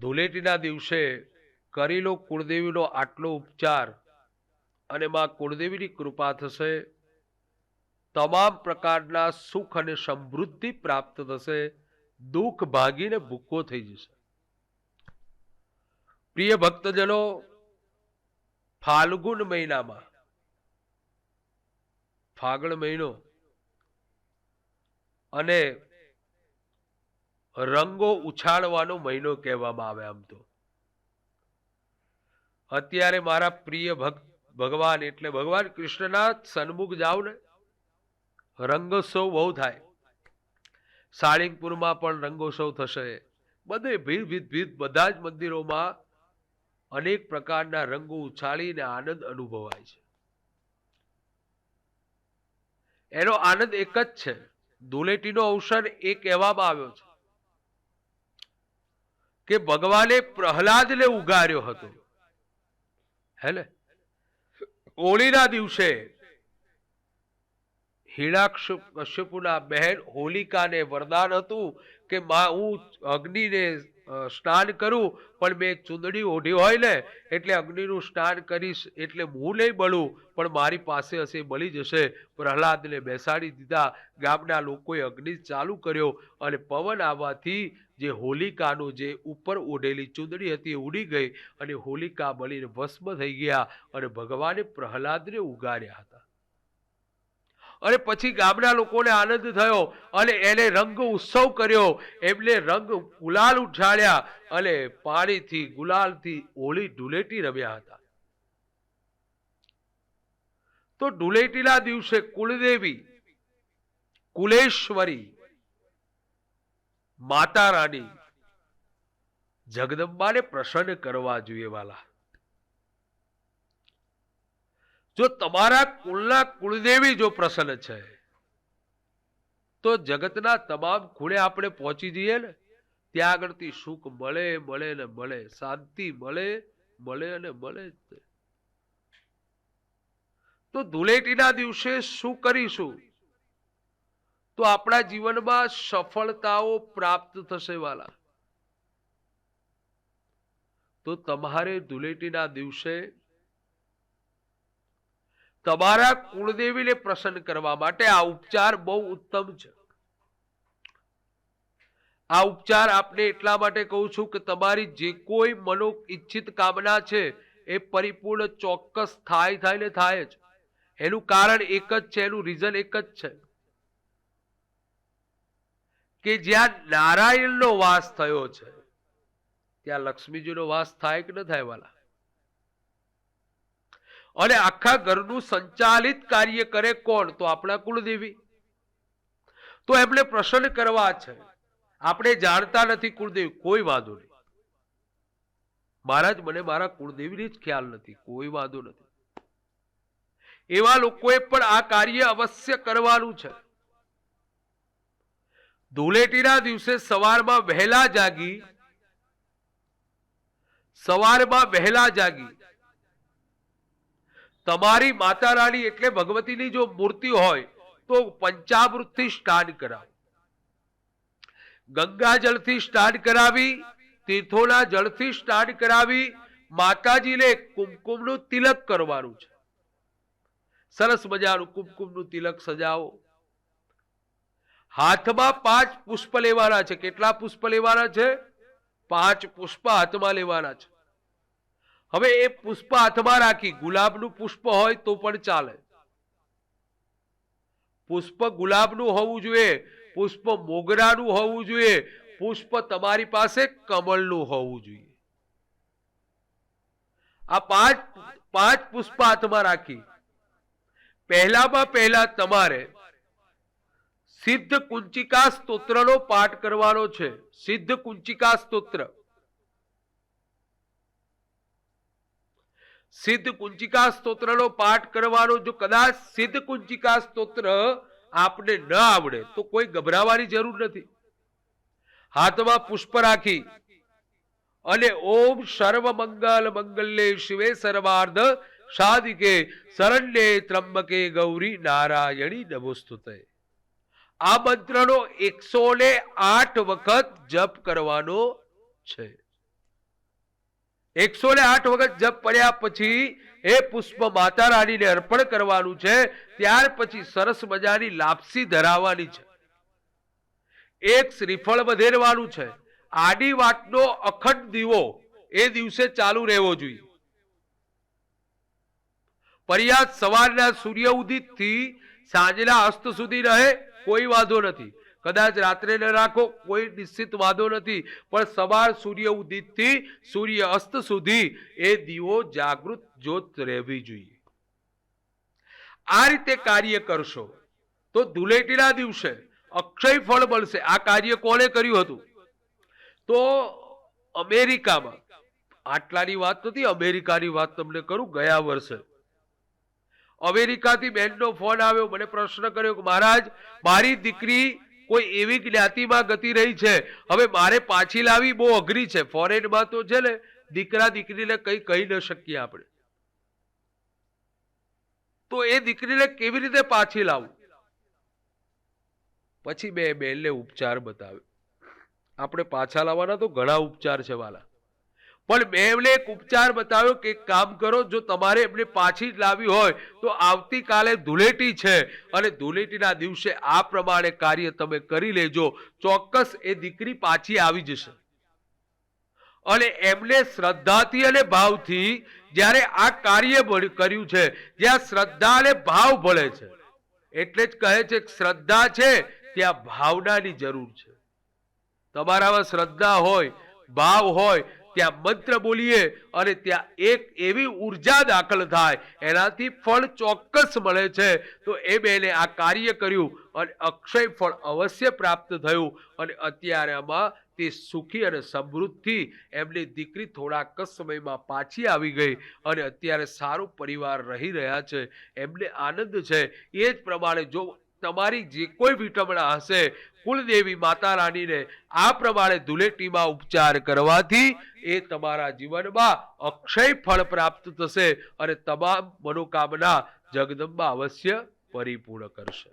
ધૂળેટીના દિવસે કરી લો કુળદેવીનો આટલો ઉપચાર અને માં કુળદેવીની કૃપા થશે, તમામ પ્રકારના સુખ અને સમૃદ્ધિ પ્રાપ્ત થશે, દુઃખ ભાગીને ભૂકો થઈ જશે. પ્રિય ભક્તજનો, ફાલ્ગુન મહિનામાં, ફાગણ મહિનો, અને રંગો ઉછાળવાનો મહિનો કહેવામાં આવે આમ તો. અત્યારે મારા પ્રિય ભક્ત ભગવાન એટલે ભગવાન કૃષ્ણના સન્મુખ જાઓ ને, રંગોત્સવ બહુ થાય. સાળીંગપુરમાં પણ રંગોત્સવ થશે. બધે ભીડ ભીત ભીત બધા જ મંદિરોમાં અનેક પ્રકારના રંગો ઉછાળીને આનંદ અનુભવાય છે. એનો આનંદ એક જ છે. ધૂળેટીનો અવસર એ કહેવામાં આવ્યો છે. કે ભગવાને પ્રહલાદને ઉગાર્યો હતો. હેલે હોળીના દિવસે હિણાક્ષ કશ્યપુના બહેન હોલિકાને વરદાન હતું કે મા, હું અગ્નિને સ્નાન કરું, પણ મેં ચૂંદડી ઓઢી હોય ને, એટલે અગ્નિનું સ્નાન કરીશ, એટલે હું નહીં બળું, પણ મારી પાસે હશે, બળી જશે. પ્રહલાદને બેસાડી દીધા. ગામના લોકોએ અગ્નિ ચાલુ કર્યો અને પવન આવવાથી જે હોલિકાનું જે ઉપર ઓઢેલી ચૂંદડી હતી એ ઉડી ગઈ અને હોલિકા બળીને ભસ્મ થઈ ગયા અને ભગવાને પ્રહલાદને ઉગાર્યા હતા. અને પછી ગામના લોકોને આનંદ થયો અને એને રંગ ઉત્સવ કર્યો. એમને રંગ ગુલાલ ઉછાળ્યા અને પાણીથી, ગુલાલથી હોળી ધૂળેટી રમ્યા હતા. તો ધૂળેટીના દિવસે કુળદેવી, કુલેશ્વરી માતા રાણી જગદંબાને પ્રસન્ન કરવા જોઈએ વાલા. જો તમારા કુળના કુળદેવી જો પ્રસન્ન છે, તો જગતના તમામ ખૂણે આપણે પહોંચી જઈએ ને, ત્યાં આગળથી સુખ મળે મળે ને મળે, શાંતિ મળે મળે અને મળે જ તો. ધૂળેટીના દિવસે શું કરીશું? તો આપણા જીવનમાં સફળતાઓ પ્રાપ્ત થશે વાલા. તો તમારે ધૂળેટીના દિવસે તમારા કુળદેવીને પ્રસન્ન કરવા માટે આ ઉપચાર બહુ ઉત્તમ છે. આ ઉપચાર આપને એટલા માટે કહું છું કે તમારી જે કોઈ મનો ઈચ્છિત કામના છે, એ પરિપૂર્ણ ચોક્કસ થાય થાય ને થાય જ. એનું કારણ એક જ છે, એનું રીઝન એક જ છે. કે જ્યાં નારાયણનો વાસ થયો છે, ત્યાં લક્ષ્મીજીનો વાસ થાય કે ન થાય વાલા? અને આખા ઘરનું સંચાલિત કાર્ય કરે કોણ? તો આપણા કુળદેવી. તો એમને પ્રસન્ન કરવા છે. આપણે જાણતા નથી કુળદેવી, કોઈ વાંધો નહીં. મહારાજ, મને મારા કુળદેવીની જ ખ્યાલ નથી, કોઈ વાંધો નથી. એવા લોકોએ પણ આ કાર્ય અવશ્ય કરવાનું છે. ધૂળેટીના દિવસે સવારમાં વહેલા જાગી, સવારમાં વહેલા જાગી તમારી માતા રાણી એટલે ભગવતીની જો મૂર્તિ હોય, તો પંચામૃતથી સ્નાન કરાવો. ગંગાજળથી સ્નાન કરાવી, તીર્થોના જળથી સ્નાન કરાવી, માતાજીને કુમકુમનું તિલક કરવાનું છે. સરસ મજાનું કુમકુમનું તિલક સજાવો. હાથમાં પાંચ પુષ્પ લેવાના છે. કેટલા પુષ્પ લેવાના છે? પાંચ પુષ્પ હાથમાં લેવાના છે. હવે એ પુષ્પ હાથમાં રાખી, ગુલાબનું પુષ્પ હોય તો પણ ચાલે. પુષ્પ ગુલાબનું હોવું જોઈએ, પુષ્પ મોગરાનું હોવું જોઈએ, પુષ્પ તમારી પાસે કમળનું હોવું જોઈએ. આ પાંચ પાંચ પુષ્પ હાથમાં રાખી. પહેલામાં પહેલા તમારે સિદ્ધ કુંચિકા સ્તોત્રનો પાઠ કરવાનો છે. સિદ્ધ કુંચિકા સ્તોત્ર. સિદ્ધ કુંચિકા સ્તોત્રનો પાઠ કરવાનો જો કદાચ સિદ્ધ કુંચિકા સ્તોત્ર આપને ન આવડે, તો કોઈ ગભરાવાની જરૂર નથી. હાથમાં પુષ્પ રાખી અને ઓમ સર્વ મંગલ મંગલ્ય શિવે સર્વાર્ધ સાધિકે શરણ્યે ત્રંબકે ગૌરી નારાયણી નમોસ્તુતે. આ મંત્રનો એકસો ને આઠ વખત જપ કરવાનો છે. એકસો ને આઠ વખત જપ પડ્યા પછી એ પુષ્પ માતા રાણીને અર્પણ કરવાનું છે, ત્યાર પછી સરસ મજાની લાપસી ધરાવવાની છે. એક શ્રીફળ વધેરવાનું છે. આડી વાટનો અખંડ દીવો એ દિવસે ચાલુ રહેવો જોઈએ. ફરિયાદ સવારના સૂર્ય ઉદિતથી સાંજના અસ્ત સુધી રહે, કોઈ વાંધો નથી. કદાચ રાત્રે ન રાખો, કોઈ નિશ્ચિત વાંધો નથી. પણ સવાર સૂર્ય ઉદિતથી સૂર્ય અસ્ત સુધી એ દીવો જાગૃત જ્યોત રહેવી જોઈએ. આ રીતે કાર્ય કરશો તો ધૂળેટીના દિવસે અક્ષય ફળ મળશે. આ કાર્ય કોણે કર્યું હતું? તો અમેરિકામાં. આટલાની વાત નથી, અમેરિકાની વાત તમને કરું, ગયા વર્ષે. અમેરિકાથી બેનનો ફોન આવ્યો, મને પ્રશ્ન કર્યો કે મહારાજ, મારી દીકરી કોઈ એવી જ્ઞાતિમાં ગતિ રહી છે? હવે મારે પાછી લાવી બહુ અઘરી છે. ફોરેનમાં તો છે ને, દીકરા દીકરીને કંઈ કહી ન શકીએ આપણે. તો એ દીકરીને કેવી રીતે પાછી લાવું? પછી બે બેનને ઉપચાર બતાવ્યો આપણે પાછા લાવવાના તો ઘણા ઉપચાર છે, વાલા. પણ મેં એમને એક ઉપચાર બતાવ્યો કે કામ કરો, જો તમારે એમને પાછી જ લાવી હોય, તો આવતીકાલે ધૂળેટી છે. અને ધૂળેટીના દિવસે આ પ્રમાણે કાર્ય તમે કરી લેજો. ચોક્કસ એ દીકરી પાછી આવી જશે. અને એમને શ્રદ્ધાથી અને ભાવથી જ્યારે આ કાર્ય કર્યું છે, જ્યાં શ્રદ્ધા અને ભાવ ભળે છે. એટલે જ કહે છે શ્રદ્ધા છે, ત્યાં ભાવનાની જરૂર છે. તમારામાં શ્રદ્ધા હોય, ભાવ હોય ત્યાં મંત્ર બોલીએ અને ત્યાં એક એવી ઊર્જા દાખલ થાય. એનાથી ફળ ચોક્કસ મળે છે. તો એ બેને આ કાર્ય કર્યું અને અક્ષય ફળ અવશ્ય પ્રાપ્ત થયું. અને અત્યારે આમાં તે સુખી અને સમૃદ્ધિ એમની દીકરી થોડાક સમયમાં પાછી આવી ગઈ અને અત્યારે સારો પરિવાર રહી રહ્યા છે. એમને આનંદ છે. એ જ પ્રમાણે જો તમારી જે કોઈ વિટમણા હશે કુલદેવી માતા રાણીને આ પ્રમાણે ધુલેટીમાં ઉપચાર કરવાથી એ તમારા જીવનમાં અક્ષય ફળ પ્રાપ્ત થશે અને તમામ મનોકામના જગદંબા અવશ્ય પરિપૂર્ણ કરશે.